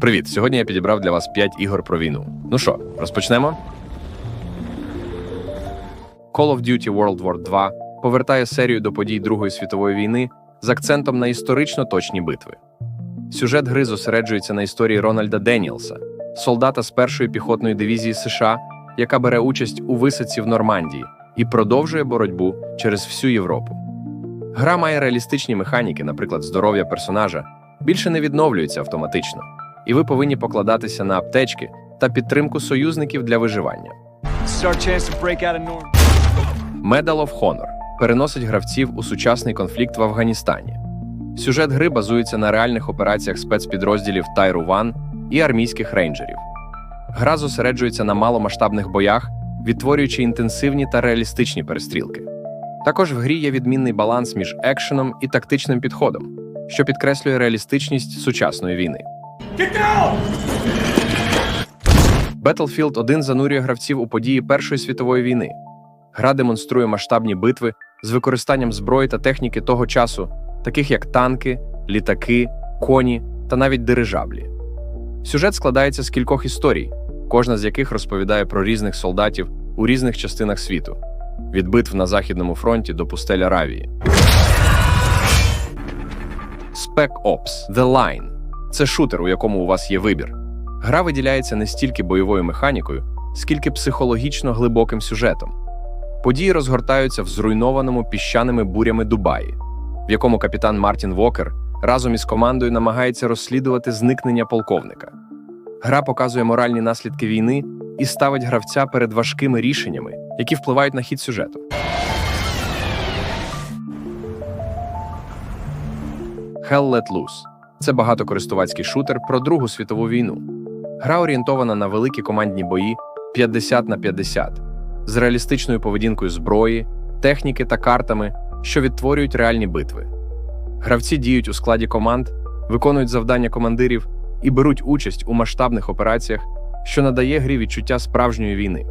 Привіт! Сьогодні я підібрав для вас 5 ігор про війну. Ну що, розпочнемо? Call of Duty World War 2 повертає серію до подій Другої світової війни з акцентом на історично точні битви. Сюжет гри зосереджується на історії Рональда Деніелса, солдата з першої піхотної дивізії США, яка бере участь у висадці в Нормандії і продовжує боротьбу через всю Європу. Гра має реалістичні механіки, наприклад, здоров'я персонажа, більше не відновлюється автоматично, і ви повинні покладатися на аптечки та підтримку союзників для виживання. Medal of Honor переносить гравців у сучасний конфлікт в Афганістані. Сюжет гри базується на реальних операціях спецпідрозділів Тайру Ван і армійських рейнджерів. Гра зосереджується на маломасштабних боях, відтворюючи інтенсивні та реалістичні перестрілки. Також в грі є відмінний баланс між екшеном і тактичним підходом, що підкреслює реалістичність сучасної війни. Battlefield 1 занурює гравців у події Першої світової війни. Гра демонструє масштабні битви з використанням зброї та техніки того часу, таких як танки, літаки, коні та навіть дирижаблі. Сюжет складається з кількох історій, кожна з яких розповідає про різних солдатів у різних частинах світу, від битв на Західному фронті до пустель Аравії. Spec Ops The Line це шутер, у якому у вас є вибір. Гра виділяється не стільки бойовою механікою, скільки психологічно глибоким сюжетом. Події розгортаються в зруйнованому піщаними бурями Дубаї, в якому капітан Мартін Вокер разом із командою намагається розслідувати зникнення полковника. Гра показує моральні наслідки війни і ставить гравця перед важкими рішеннями, які впливають на хід сюжету. Hell Let Loose – це багатокористувацький шутер про Другу світову війну. Гра орієнтована на великі командні бої 50 на 50 з реалістичною поведінкою зброї, техніки та картами, що відтворюють реальні битви. Гравці діють у складі команд, виконують завдання командирів і беруть участь у масштабних операціях, що надає грі відчуття справжньої війни.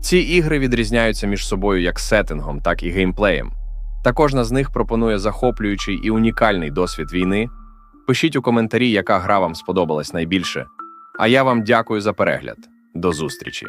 Ці ігри відрізняються між собою як сеттингом, так і геймплеєм. Та кожна з них пропонує захоплюючий і унікальний досвід війни. Пишіть у коментарі, яка гра вам сподобалась найбільше. А я вам дякую за перегляд. До зустрічі!